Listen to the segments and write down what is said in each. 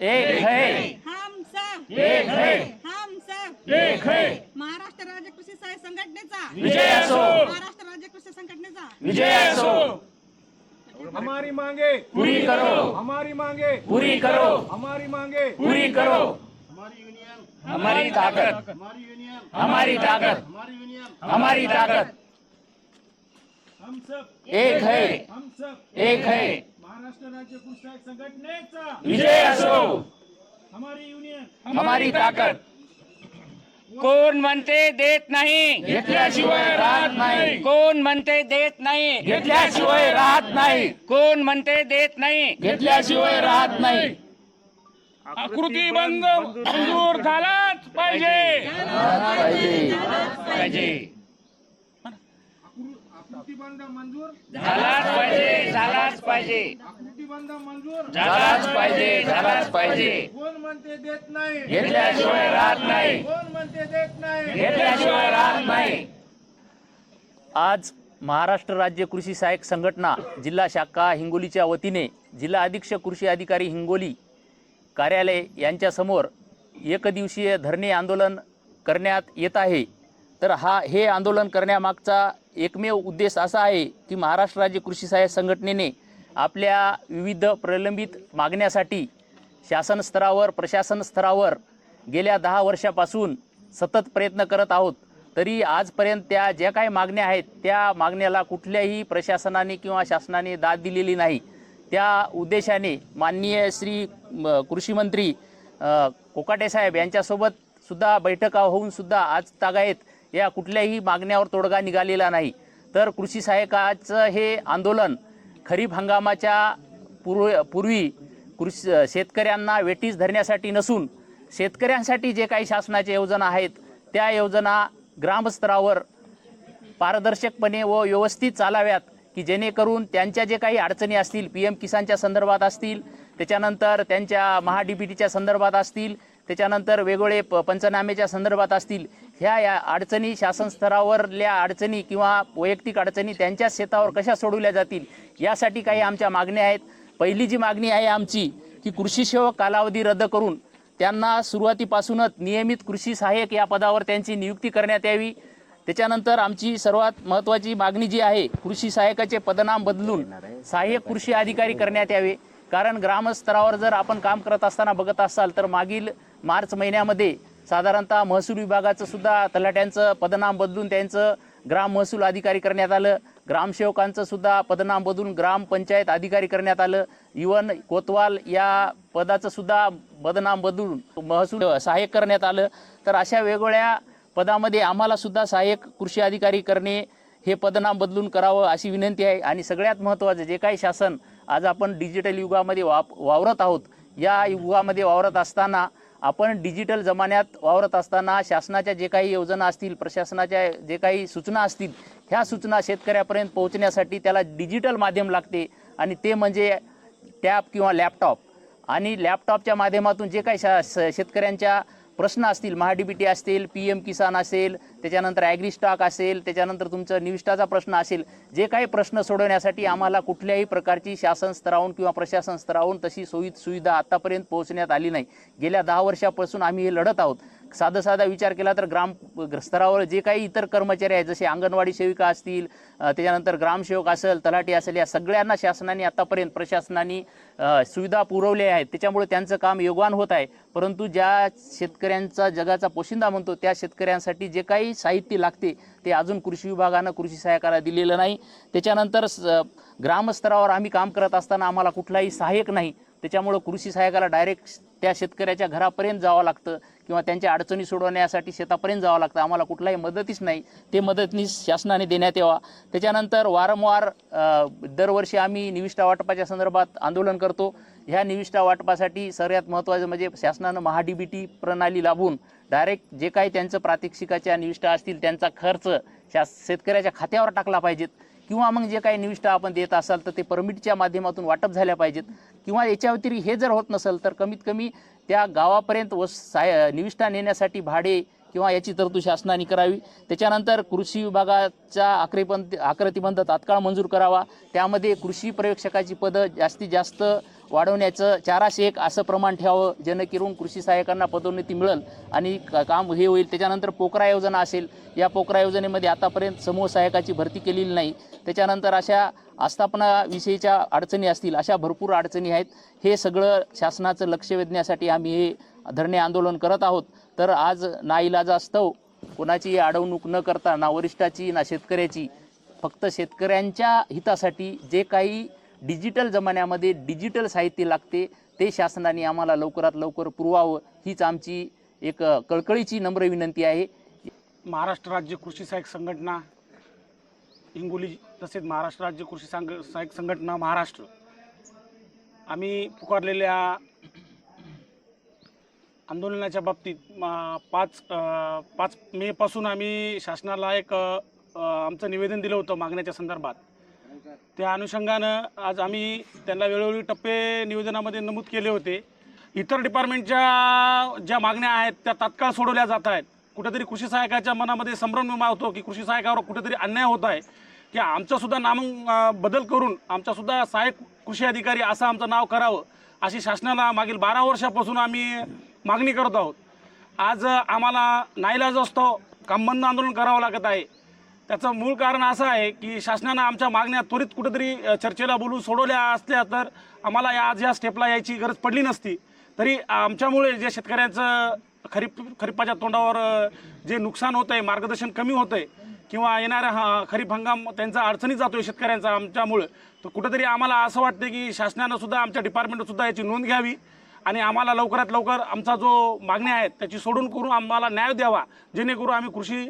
एक है। हम सब एक है। हम सब एक है। महाराष्ट्र राज्य कृषी सहाय्य संघटनेचा। विजय असो। महाराष्ट्र राज्य कृषी संघटनेचा। विजय असो। हमारी मांगे। पूरी करो। हमारी मांगे। पूरी करो। हमारी मांगे। पूरी करो। हमारी यूनियन हमारी ताकत। हमारी यूनियन हमारी ताकत। हमारी यूनियन हमारी ताकत। हम सब। एक है। हम सब। एक है। महाराष्ट्र राज्य कृषी सहाय्यक संघटनेचा विजय असो. हमारी युनियन हमारी ताकद. कोण म्हणते देत नाही? घेतल्याशिवाय राहत नाही. कोण म्हणते देत नाही? घेतल्याशिवाय राहत नाही. कोण म्हणते देत नाही? घेतल्याशिवाय राहत नाही. आकृती बंद मंजूर झालाच पाहिजे. पाहिजे. मंजूर? झालाच पाहिजे झालाच पाहिजे. मंजूर? झालाच पाहिजे झालाच पाहिजे. कोण म्हणते देत नाही? घेतल्याशिवाय राहत नाही. कोण म्हणते देत नाही? घेतल्याशिवाय राहत नाही. आज महाराष्ट्र राज्य कृषी सहाय्यक संघटना जिल्हा शाखा हिंगोलीच्या वतीने जिल्हा अधीक्षक कृषी अधिकारी हिंगोली कार्यालय यांच्यासमोर एकदिवसीय धरणे आंदोलन करण्यात येत आहे. तर हा हे आंदोलन करण्यामागचा एकमेव उद्देश असा आहे की महाराष्ट्र राज्य कृषी सहाय्यक संघटनेने आपल्या विविध प्रलंबित मागण्यासाठी शासन स्तरावर प्रशासन स्तरावर गेल्या दहा वर्षापासून सतत प्रयत्न करत आहोत. तरी आजपर्यंत त्या ज्या काही मागण्या आहेत त्या मागण्याला कुठल्याही प्रशासनाने किंवा शासनाने दाद दिलेली नाही. त्या उद्देशाने माननीय श्री कृषीमंत्री कृषी मंत्री कोकाटे साहेब यांच्यासोबत सुद्धा बैठका होऊन सुद्धा आज तागायत. या कुठल्याही मागण्यावर तोडगा निघालेला नाही. तर कृषी सहायकाचं हे आंदोलन खरीप हंगामाच्या पूर्व पूर्वी कृषी शेतकऱ्यांना वेटीस धरण्यासाठी नसून शेतकऱ्यांसाठी जे काही शासनाच्या योजना आहेत त्या योजना ग्रामस्तरावर पारदर्शकपणे व व्यवस्थित चालाव्यात की जेणेकरून त्यांच्या जे काही अडचणी असतील पी एम किसानच्या संदर्भात असतील त्याच्यानंतर त्यांच्या महाडीबीटीच्या टीच्या संदर्भात असतील त्याच्यानंतर वेगवेगळे प पंचनामेच्या संदर्भात असतील ह्या या अडचणी शासन स्तरावरल्या अडचणी किंवा वैयक्तिक अडचणी त्यांच्याच शेतावर कशा सोडवल्या जातील यासाठी काही आमच्या मागण्या आहेत. पहिली जी मागणी आहे आमची की कृषी सेवक कालावधी रद्द करून त्यांना सुरुवातीपासूनच नियमित कृषी सहाय्यक या पदावर त्यांची नियुक्ती करण्यात यावी. त्याच्यानंतर आमची सर्वात महत्त्वाची मागणी जी आहे कृषी सहाय्यकाचे पदनाम बदलून सहाय्यक कृषी अधिकारी करण्यात यावे. कारण ग्रामस्तरावर जर आपण काम करत असताना बघत असाल तर मागील मार्च महिन्यामध्ये साधारणतः महसूल विभागाचं सुद्धा तलाट्यांचं पदनाम बदलून त्यांचं ग्राम महसूल अधिकारी करण्यात आलं. ग्रामसेवकांचं सुद्धा पदनाम बदलून ग्रामपंचायत अधिकारी करण्यात आलं. इवन कोतवाल या पदाचं सुद्धा पदनाम बदलून महसूल सहाय्यक करण्यात आलं. तर अशा वेगवेगळ्या पदामध्ये आम्हाला सुद्धा सहाय्यक कृषी अधिकारी करणे हे पदनाम बदलून करावं अशी विनंती आहे. आणि सगळ्यात महत्त्वाचं जे काही शासन आज आपण डिजिटल युगामध्ये वाप वावरत आहोत. या युगामध्ये वावरत असताना आपण डिजिटल जमान्यात वावरत असताना शासनाच्या जे काही योजना असतील प्रशासनाच्या जे काही सूचना असतील ह्या सूचना शेतकऱ्यापर्यंत पोहोचण्यासाठी त्याला डिजिटल माध्यम लागते. आणि ते म्हणजे टॅब किंवा लॅपटॉप आणि लॅपटॉपच्या माध्यमातून जे काही शा शेतकऱ्यांच्या प्रश्न असतील महाडीबीटी असतील पी एम किसान असेल त्याच्यानंतर ॲग्री स्टॉक असेल त्याच्यानंतर तुमचं निविष्टाचा प्रश्न असेल जे काही प्रश्न सोडवण्यासाठी आम्हाला कुठल्याही प्रकारची शासन स्तरावरून किंवा प्रशासन स्तरावरून तशी सोयी सुविधा आत्तापर्यंत पोहोचण्यात आली नाही. गेल्या दहा वर्षापासून आम्ही हे लढत आहोत. साधा साधा विचार केला तर ग्राम स्तरावर जे काही इतर कर्मचारी आहेत जसे अंगणवाडी सेविका असतील त्याच्यानंतर ग्रामसेवक असेल तलाठी असेल या सगळ्यांना शासनाने आतापर्यंत प्रशासनाने सुविधा पुरवल्या आहेत. त्याच्यामुळे त्यांचं काम योगवान होत आहे. परंतु ज्या शेतकऱ्यांचा जगाचा पोशिंदा म्हणतो त्या शेतकऱ्यांसाठी जे काही साहित्य लागते ते अजून कृषी विभागानं कृषी सहाय्यकाला दिलेलं नाही. त्याच्यानंतर स- ग्रामस्तरावर आम्ही काम करत असताना आम्हाला कुठलाही सहाय्यक नाही. त्याच्यामुळं कृषी सहाय्यकाला डायरेक्ट त्या शेतकऱ्याच्या घरापर्यंत जावं लागतं. किंवा त्यांच्या अडचणी सोडवण्यासाठी शेतापर्यंत जावं लागतं. आम्हाला कुठलाही मदतीच नाही. ते मदतनीस शासनाने देण्यात यावा. त्याच्यानंतर वारंवार दरवर्षी आम्ही निविष्ठा वाटपाच्या संदर्भात आंदोलन करतो. ह्या निविष्ठा वाटपासाठी सर्वात महत्त्वाचं म्हणजे शासनानं महा बी टी प्रणाली लाभून डायरेक्ट जे काही त्यांचं प्रात्यक्षिकाच्या निविष्ठा असतील त्यांचा खर्च शा शेतकऱ्याच्या खात्यावर टाकला पाहिजेत. किंवा मग जे काही निविष्ठा आपण देत असाल तर ते परमिटच्या माध्यमातून वाटप झाल्या पाहिजेत. किंवा याच्या व्यतिरिक्त हे जर होत नसेल तर कमीत कमी त्या गावापर्यंत व साय निविष्ठा नेण्यासाठी भाडे किंवा याची तरतूद शासनाने करावी. त्याच्यानंतर कृषी विभागाचा आकृतीबंध आकृतीबंध तात्काळ मंजूर करावा. त्यामध्ये कृषी पर्यवेक्षकाची पदं जास्तीत जास्त वाढवण्याचं चाराशे एक असं प्रमाण ठेवावं जेणेकरून कृषी सहाय्यकांना पदोन्नती मिळेल आणि काम हे होईल. त्याच्यानंतर पोकरा योजना असेल. या पोकरा योजनेमध्ये आतापर्यंत समूह सहाय्यकाची भरती केलेली नाही. त्याच्यानंतर अशा आस्थापनाविषयीच्या अडचणी असतील अशा भरपूर अडचणी आहेत. हे सगळं शासनाचं लक्ष वेधण्यासाठी आम्ही हे धरणे आंदोलन करत आहोत. तर आज नाईलाजास्तव कोणाची अडवणूक न करता ना वरिष्ठाची ना शेतकऱ्याची. फक्त शेतकऱ्यांच्या हितासाठी जे काही डिजिटल जमान्यामध्ये डिजिटल साहित्य लागते. ते शासनाने आम्हाला लवकरात लवकर पुरवावं हीच आमची एक कळकळीची नम्र विनंती आहे. महाराष्ट्र राज्य कृषी सहाय्यक संघटना हिंगोली तसेच महाराष्ट्र राज्य कृषी सांग सहाय्यक संघटना महाराष्ट्र. आम्ही पुकारलेल्या आंदोलनाच्या बाबतीत पाच पाच मेपासून आम्ही शासनाला एक आमचं निवेदन दिलं होतं मागण्याच्या संदर्भात. त्या अनुषंगानं आज आम्ही त्यांना वेळोवेळी टप्पे निवेदनामध्ये नमूद केले होते. इतर डिपार्टमेंटच्या ज्या मागण्या आहेत त्या तात्काळ सोडवल्या जात आहेत. कुठेतरी कृषी सहायकाच्या मनामध्ये संभ्रम निर्माण होतो की कृषी सहायकावर कुठेतरी अन्याय होत आहे. की आमचंसुद्धा नाम बदल करून आमचासुद्धा सहाय्यक कृषी अधिकारी असं आमचं नाव करावं अशी शासनाला मागील बारा वर्षापासून आम्ही मागणी करत आहोत. आज आम्हाला नाईलाज असतो कामबंद आंदोलन करावं लागत आहे. त्याचं मूळ कारण असं आहे की शासनानं आमच्या मागण्या त्वरित कुठेतरी चर्चेला बोलून सोडवल्या असल्या तर आम्हाला या आज या स्टेपला यायची गरज पडली नसती. तरी आमच्यामुळे जे शेतकऱ्यांचं खरीप खरीपाच्या तोंडावर जे नुकसान होतं आहे मार्गदर्शन कमी होतं आहे किंवा येणाऱ्या हा खरीप हंगाम त्यांचा अडचणीत जातो आहे शेतकऱ्यांचा आमच्यामुळं तर कुठेतरी आम्हाला असं वाटतं की शासनानं सुद्धा आमच्या डिपार्टमेंटनं सुद्धा याची नोंद घ्यावी आणि आम्हाला लवकरात लवकर आमचा जो मागण्या आहेत त्याची सोडून करून आम्हाला न्याय द्यावा जेणेकरून आम्ही कृषी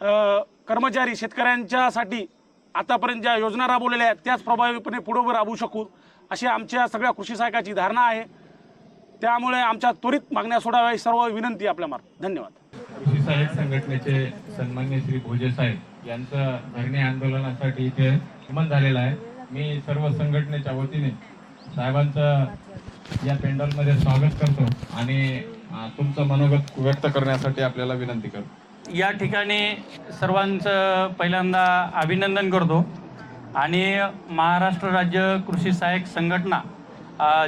कर्मचारी शेतकऱ्यांच्यासाठी आतापर्यंत ज्या योजना राबवलेल्या आहेत त्याच प्रभावीपणे पुढे राबवू शकू अशी आमच्या सगळ्या कृषी सहायकाची धारणा आहे. त्यामुळे आमच्या त्वरित मागण्या सोडाव्या ही सर्व विनंती आपल्यामार्फत धन्यवाद. कृषी सहाय्यक संघटनेचे सन्मान्य श्री भोजे साहेब यांचं धरणे आंदोलनासाठी इथे आगमन झालेलं आहे. मी सर्व संघटनेच्या वतीने साहेबांचं या पेंडॉलमध्ये स्वागत करतो आणि तुमचं मनोगत व्यक्त करण्यासाठी आपल्याला विनंती करतो. या ठिकाणी सर्वांचं पहिल्यांदा अभिनंदन करतो. आणि महाराष्ट्र राज्य कृषी सहाय्यक संघटना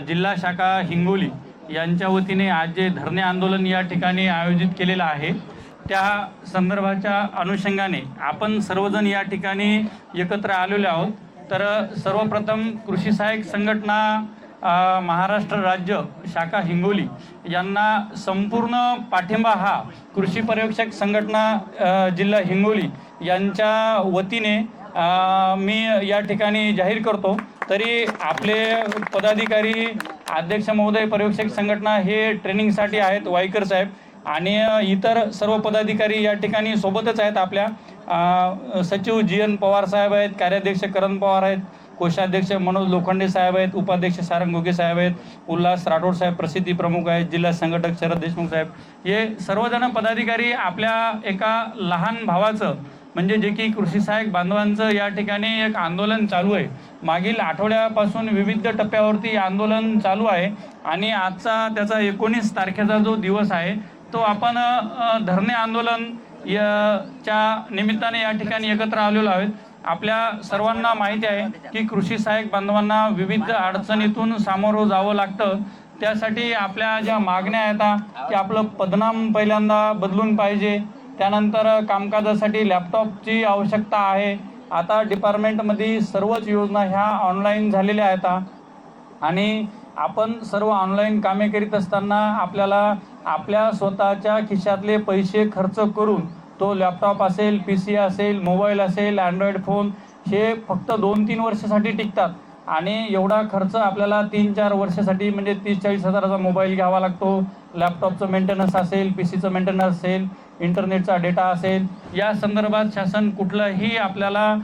जिल्हा शाखा हिंगोली यांच्या वतीने आज जे धरणे आंदोलन या ठिकाणी आयोजित केलेलं आहे त्या संदर्भाच्या अनुषंगाने आपण सर्वजण या ठिकाणी एकत्र आलेलो आहोत. तर सर्वप्रथम कृषी सहाय्यक संघटना महाराष्ट्र राज्य शाखा हिंगोली यांना संपूर्ण पाठिंबा हा कृषी पर्यवेक्षक संघटना जिल्हा हिंगोली यांच्या वतीने मी या ठिकाणी जाहीर करतो. तरी आपले पदाधिकारी अध्यक्ष महोदय पर्यवेक्षक संघटना हे ट्रेनिंगसाठी आहेत वाईकर साहेब. आणि इतर सर्व पदाधिकारी या ठिकाणी सोबतच आहेत आपल्या. सचिव जी एन पवार साहेब आहेत कार्याध्यक्ष करण पवार आहेत कोषाध्यक्ष मनोज लोखंडे साहेब आहेत उपाध्यक्ष सारंग घोगे साहेब आहेत उल्हास राठोड साहेब प्रसिद्धी प्रमुख आहेत जिल्हा संघटक शरद देशमुख साहेब. हे सर्वजण पदाधिकारी आपल्या एका लहान भावाचं म्हणजे जे की कृषी सहाय्यक बांधवांचं या ठिकाणी एक आंदोलन चालू आहे. मागील आठवड्यापासून विविध टप्प्यावरती आंदोलन चालू आहे आणि आजचा त्याचा एकोणीस तारखेचा जो दिवस आहे तो आपण धरणे आंदोलन या च्या निमित्ताने या ठिकाणी एकत्र आलेलो आहोत. आपल्या सर्वांना माहिती आहे की कृषी सहाय्यक बांधवांना विविध अडचणीतून सामोरं जावं लागतं. त्यासाठी आपल्या ज्या मागण्या आहेत की आपलं पदनाम पहिल्यांदा बदलून पाहिजे. त्यानंतर कामकाजासाठी लॅपटॉपची आवश्यकता आहे. आता डिपार्टमेंटमध्ये सर्वच योजना ह्या ऑनलाईन झालेल्या आहेत. आणि आपण सर्व ऑनलाईन कामे करीत असताना आपल्याला आपल्या स्वतःच्या खिशातले पैसे खर्च करून तो लॅपटॉप असेल पी सी असेल मोबाईल असेल अँड्रॉईड फोन हे फक्त दोन तीन वर्षासाठी टिकतात. आणि एवढा खर्च आपल्याला तीन चार वर्षासाठी म्हणजे तीस चाळीस हजाराचा मोबाईल घ्यावा लागतो. लॅपटॉपचं मेंटेनन्स असेल पी सीचं मेंटेनन्स असेल इंटरनेटचा डेटा असेल या संदर्भात शासन कुठलाही आपल्याला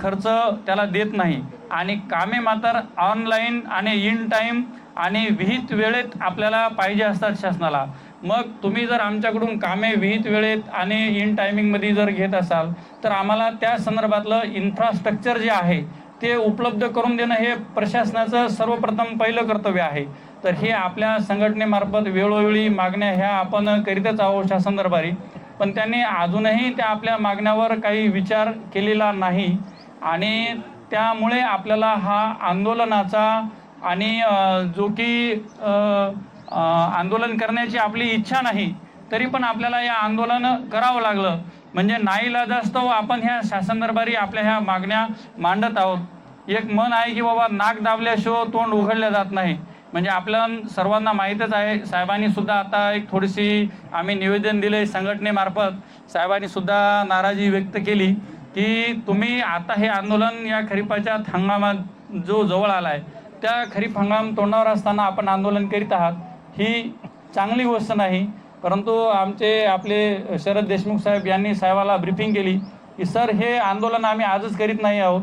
खर्च त्याला देत नाही. आणि कामे मात्र ऑनलाईन आणि इन टाईम आणि विहित वेळेत आपल्याला पाहिजे असतात शासनाला. मग तुम्ही जर आमच्याकडून कामे विहित वेळेत आणि इन टायमिंगमध्ये जर घेत असाल तर आम्हाला त्या संदर्भातलं इन्फ्रास्ट्रक्चर जे आहे ते उपलब्ध करून देणं हे प्रशासनाचं सर्वप्रथम पहिलं कर्तव्य आहे. तर हे आपल्या संघटनेमार्फत वेळोवेळी मागण्या ह्या आपण करीतच आहोत शासन दरबारी पण त्यांनी अजूनही त्या आपल्या मागण्यावर काही विचार केलेला नाही आणि त्यामुळे आपल्याला हा आंदोलनाचा आणि जो की आंदोलन करण्याची आपली इच्छा नाही तरी पण आपल्याला या आंदोलन करावं लागलं. म्हणजे नाईलाजास्तव आपण ह्या शासन दरबारी आपल्या ह्या मागण्या मांडत आहोत. एक मन आहे की बाबा नाक दाबल्याशिवाय तोंड उघडलं जात नाही. म्हणजे आपल्या सर्वांना माहीतच आहे साहेबांनी सुद्धा आता एक थोडीशी आम्ही निवेदन दिले संघटनेमार्फत. साहेबांनी सुद्धा नाराजी व्यक्त केली की तुम्ही आता हे आंदोलन या खरीपाच्या हंगामात जो जवळ आला आहे त्या खरीप हंगाम तोंडावर असताना आपण आंदोलन करीत आहात. ही चांगली गोष्ट नाही. परंतु आमचे आपले शरद देशमुख साहेब यांनी साहेबाला ब्रिफिंग केली की सर हे आंदोलन आम्ही आजच करीत नाही आहोत.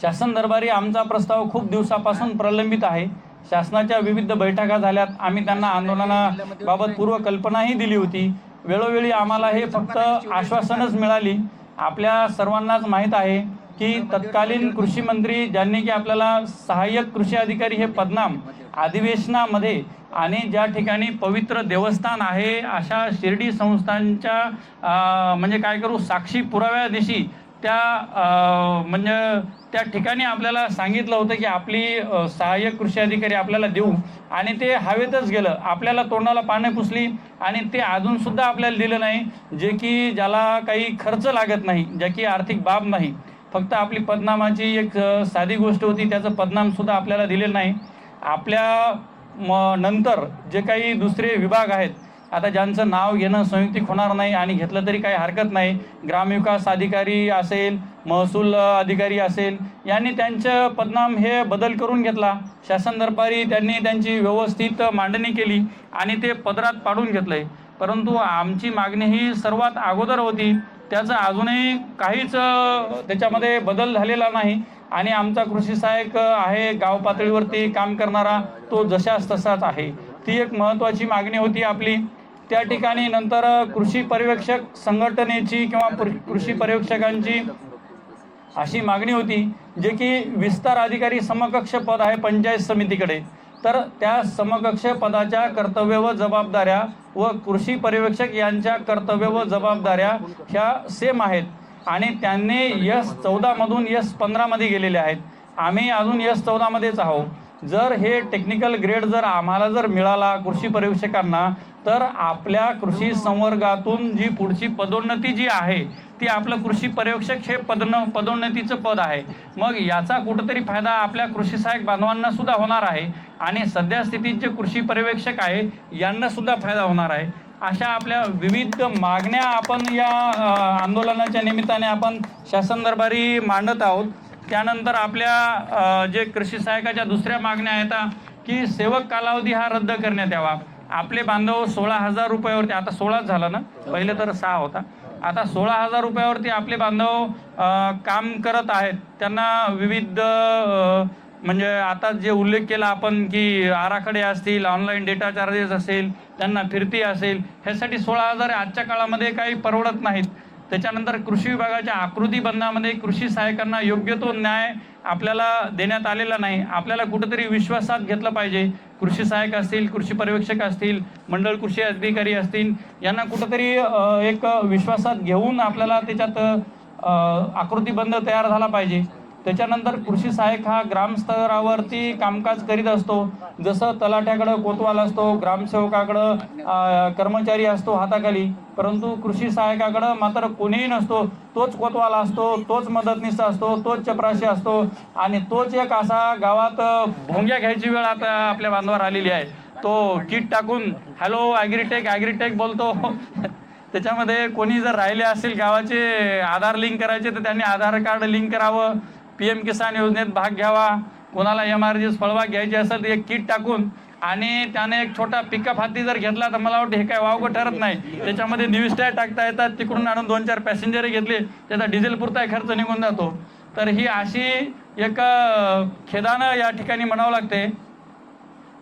शासन दरबारी आमचा प्रस्ताव खूप दिवसापासून प्रलंबित आहे. शासनाच्या विविध बैठका झाल्यात. आम्ही त्यांना आंदोलनाबाबत पूर्वकल्पनाही दिली होती. वेळोवेळी आम्हाला हे फक्त आश्वासनच मिळाली. आपल्या सर्वांनाच माहीत आहे की तत्कालीन कृषी मंत्री ज्यांनी की आपल्याला सहाय्यक कृषी अधिकारी हे पदनाम अधिवेशनामध्ये आणि ज्या ठिकाणी पवित्र देवस्थान आहे अशा शिर्डी संस्थांच्या म्हणजे काय करू साक्षी पुराव्या दिवशी त्या म्हणजे त्या ठिकाणी आपल्याला सांगितलं होतं की आपली सहाय्यक कृषी अधिकारी आपल्याला देऊ. आणि ते हवेतच गेलं. आपल्याला तोंडाला पानं पुसली आणि ते अजूनसुद्धा आपल्याला दिलं नाही जे की ज्याला काही खर्च लागत नाही ज्या की आर्थिक बाब नाही. फक्त आपली पदनामाची एक साधी गोष्ट होती त्याचं पदनामसुद्धा आपल्याला दिलेलं नाही. आपल्या म नंतर जे काही दुसरे विभाग आहेत आता ज्यांचं नाव घेणं संयुक्तिक होणार नाही आणि घेतलं तरी काही हरकत नाही. ग्रामविकास अधिकारी असेल महसूल अधिकारी असेल यांनी त्यांचं पदनाम हे बदल करून घेतला. शासन दरबारी त्यांनी त्यांची व्यवस्थित मांडणी केली आणि ते पदरात पाडून घेतलं आहे परंतु आमची मागणी ही सर्वात अगोदर होती. त्याचं अजूनही काहीच त्याच्यामध्ये बदल झालेला नाही. आणि आमचा कृषी सहाय्यक आहे गाव पातळीवरती काम करणारा तो जशास तसाच आहे. ती एक महत्त्वाची मागणी होती आपली. त्या ठिकाणी नंतर कृषी पर्यवेक्षक संघटनेची किंवा कृषी पर्यवेक्षकांची अशी मागणी होती जे की विस्तार अधिकारी समकक्ष पद आहे पंचायत समितीकडे. तर त्या समकक्ष पदाच्या कर्तव्य व जबाबदाऱ्या व कृषी पर्यवेक्षक यांच्या कर्तव्य व जबाबदाऱ्या ह्या सेम आहेत. आणि त्यांनी यस चौदामधून यस पंधरामध्ये गेलेले आहेत. आम्ही अजून यस चौदामध्येच आहोत. जर हे टेक्निकल ग्रेड जर आम्हाला जर मिळाला कृषी पर्यवेक्षकांना तर आपल्या कृषी संवर्गातून जी पुढची पदोन्नती जी आहे ती आपलं कृषी पर्यवेक्षक हे पदन पदोन्नतीचं पद आहे. मग याचा कुठंतरी फायदा आपल्या कृषी सहाय्यक बांधवांना सुद्धा होणार आहे. आणि सध्या स्थितीत जे कृषी पर्यवेक्षक आहे यांना सुद्धा फायदा होणार आहे. अशा आपल्या विविध मागण्या आपण या आंदोलनाच्या निमित्ताने आपण शासन दरबारी मांडत आहोत. त्यानंतर आपल्या जे कृषी सहाय्यकाच्या दुसऱ्या मागण्या आहेत की सेवक कालावधी हा रद्द करण्यात यावा. आपले बांधव सोळा हजार रुपयावरती आता सोळाच झाला ना? पहिले तर सहा होता. आता सोळा हजार रुपयावरती आपले बांधव काम करत आहेत. त्यांना विविध म्हणजे आता जे उल्लेख केला आपण की आराखडे असतील ऑनलाईन डेटा चार्जेस असेल त्यांना फिरती असेल ह्यासाठी सोळा हजार आजच्या काळामध्ये काही परवडत नाहीत. त्याच्यानंतर कृषी विभागाच्या आकृती बंधामध्ये कृषी सहाय्यकांना योग्य तो न्याय आपल्याला देण्यात आलेला नाही. आपल्याला कुठेतरी विश्वासात घेतलं पाहिजे. कृषी सहाय्यक असतील कृषी पर्यवेक्षक असतील मंडळ कृषी अधिकारी असतील यांना कुठंतरी एक विश्वासात घेऊन आपल्याला त्याच्यात आकृतीबंध तयार झाला पाहिजे. त्याच्यानंतर कृषी सहाय्यक हा ग्रामस्तरावरती कामकाज करीत असतो. जसं तलाठ्याकडं कोतवाल असतो ग्रामसेवकाकडं कर्मचारी असतो हाताखाली. परंतु कृषी सहाय्यकाकडं मात्र कोणीही नसतो. तोच कोतवाल असतो तोच मदतनीस असतो तोच चपराशी असतो. आणि तोच एक असा गावात भोंग्या घ्यायची वेळ आता आपल्या बांधवावर आलेली आहे. तो किट टाकून हॅलो ॲग्रीटेक ॲग्रीटेक बोलतो. त्याच्यामध्ये कोणी जर राहिले असेल गावाचे आधार लिंक करायचे तर त्यांनी आधार कार्ड लिंक करावं. पी एम किसान योजनेत भाग घ्यावा. कोणाला एम आर जी फळबाग घ्यायची असेल तर एक किट टाकून आणि त्याने एक छोटा पिकअप हाती जर घेतला तर मला वाटतं हे काय वावगं ठरत नाही. त्याच्यामध्ये न्यूज टायर टाकता येतात. तिकडून आणून दोन चार पॅसेंजरही घेतले. त्याचा डिझेल पुरताही खर्च निघून जातो. तर ही अशी एक खेदानं या ठिकाणी म्हणावं लागते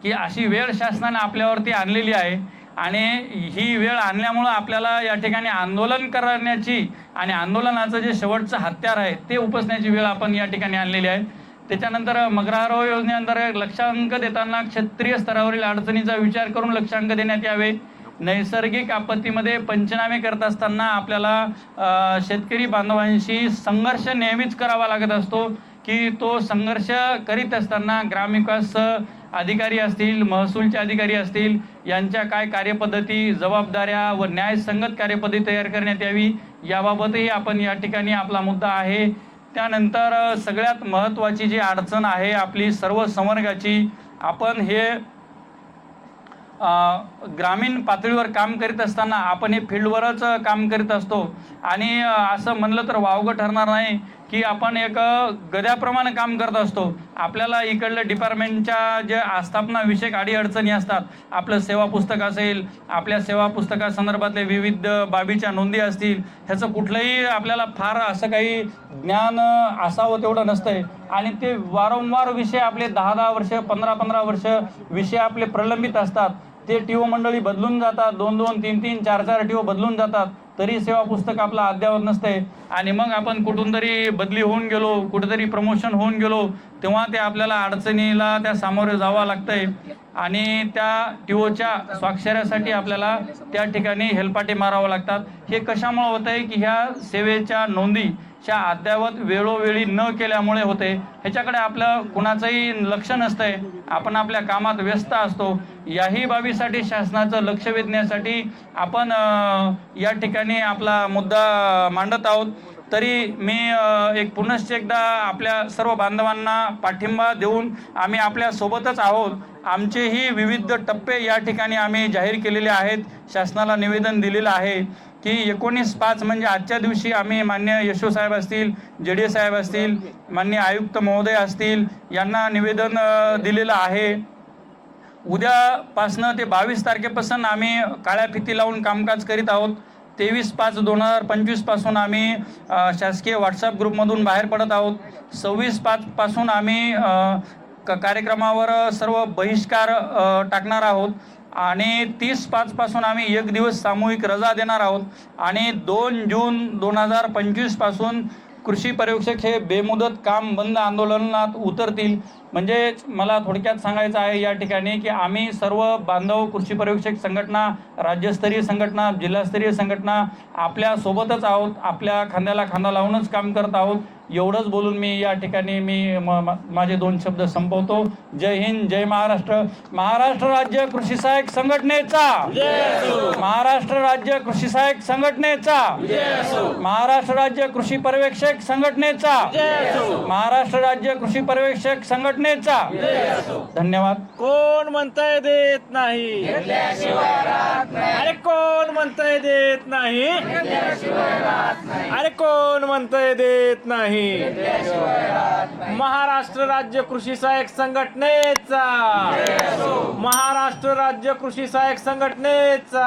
की अशी वेळ शासनाने आपल्यावरती आणलेली आहे. आणि ही वेळ आणल्यामुळं आपल्याला या ठिकाणी आंदोलन करण्याची आणि आंदोलनाचं जे शेवटचं हत्यार आहे ते उपसण्याची वेळ आपण या ठिकाणी आणलेली आहे. त्याच्यानंतर मग्रारो योजनेअंतर्गत लक्षांक देताना क्षेत्रीय स्तरावरील अडचणीचा विचार करून लक्षांक देण्यात यावे. नैसर्गिक आपत्तीमध्ये पंचनामे करत असताना आपल्याला शेतकरी बांधवांशी संघर्ष नेहमीच करावा लागत असतो की तो संघर्ष करीत असताना ग्रामविकास अधिकारी असतील महसूलचे अधिकारी असतील यांच्या काय कार्यपद्धती जबाबदाऱ्या व न्यायसंगत कार्यपद्धती तयार करण्यात यावी याबाबतही आपण या ठिकाणी आपला मुद्दा आहे. त्यानंतर सगळ्यात महत्त्वाची जी अडचण आहे आपली सर्व संवर्गाची आपण हे ग्रामीण पातळीवर काम करीत असताना आपण हे फील्डवरच काम करीत असतो. आणि असं म्हणलं तर वावगं ठरणार नाही. की आपण एक गद्याप्रमाणे काम करत असतो. आपल्याला इकडल्या डिपार्टमेंटच्या जे आस्थापनाविषयक अडीअडचणी असतात आपलं सेवा पुस्तक असेल आपल्या सेवा पुस्तकासंदर्भातले विविध बाबीच्या नोंदी असतील ह्याचं कुठलंही आपल्याला फार असं काही ज्ञान असावं तेवढं नसतंय. आणि ते वारंवार विषय आपले दहा दहा वर्ष पंधरा पंधरा वर्ष विषय आपले प्रलंबित असतात. ते टीओ मंडळी बदलून जातात. दोन दोन तीन तीन चार चार टीओ बदलून जातात. तरी सेवा पुस्तक आपलं अद्यावत नसते. आणि मग आपण कुठून तरी बदली होऊन गेलो कुठेतरी प्रमोशन होऊन गेलो तेव्हा ते आपल्याला अडचणीला त्या सामोरे जावं लागतंय. आणि त्या टीओच्या स्वाक्षऱ्यासाठी आपल्याला त्या ठिकाणी हेलपाटे मारावं लागतात. हे कशामुळे होतं आहे की ह्या सेवेच्या नोंदी च्या अद्यावत वेळोवेळी न केल्यामुळे होते. ह्याच्याकडे आपलं कुणाचंही लक्ष नसतंय. आपण आपल्या कामात व्यस्त असतो. याही बाबीसाठी शासनाचं लक्ष वेधण्यासाठी आपण या ठिकाणी आपला मुद्दा मांडत आहोत. तरी मी एक पुनश्च एकदा आपल्या सर्व बांधवांना पाठिंबा देऊन आम्ही आपल्या सोबतच आहोत. आमचेही विविध टप्पे या ठिकाणी आम्ही जाहीर केलेले आहेत. शासनाला निवेदन दिलेलं आहे की एकोणीस पाच म्हणजे आजच्या दिवशी आम्ही मान्य यशो साहेब असतील जे डी साहेब असतील मान्य आयुक्त महोदय असतील यांना निवेदन दिलेलं आहे. उद्यापासनं ते बावीस तारखेपासून आम्ही काळ्या फिती लावून कामकाज करीत आहोत. तेवीस पाच दोन हजार पंचवीसपासून आम्ही शासकीय व्हॉट्सअप ग्रुपमधून बाहेर पडत आहोत. सव्वीस पाचपासून आम्ही क कार्यक्रमावर सर्व बहिष्कार टाकणार आहोत. आणि तीस पाचपासून आम्ही एक दिवस सामूहिक रजा देणार आहोत. आणि दोन जून दोन हजार पंचवीसपासून कृषी पर्यवेक्षक हे बेमुदत काम बंद आंदोलनात उतरतील. म्हणजे मला थोडक्यात सांगायचं आहे या ठिकाणी की आम्ही सर्व बांधव कृषी पर्यवेक्षक संघटना राज्यस्तरीय संघटना जिल्हास्तरीय संघटना आपल्या सोबतच आहोत आपल्या खांद्याला खांदा लावूनच काम करत आहोत. एवढंच बोलून मी या ठिकाणी मी माझे दोन शब्द संपवतो. जय हिंद जय महाराष्ट्र. महाराष्ट्र राज्य कृषी सहाय्यक संघटनेचा. महाराष्ट्र राज्य कृषी सहाय्यक संघटनेचा. महाराष्ट्र राज्य कृषी पर्यवेक्षक संघटनेचा. महाराष्ट्र राज्य कृषी पर्यवेक्षक संघटनेचा धन्यवाद. कोण म्हणताय देत नाही? अरे कोण म्हणताय देत नाही? अरे कोण म्हणताय देत नाही? महाराष्ट्र राज्य कृषी सहाय्यक संघटनेचा. महाराष्ट्र राज्य कृषी सहाय्यक संघटनेचा.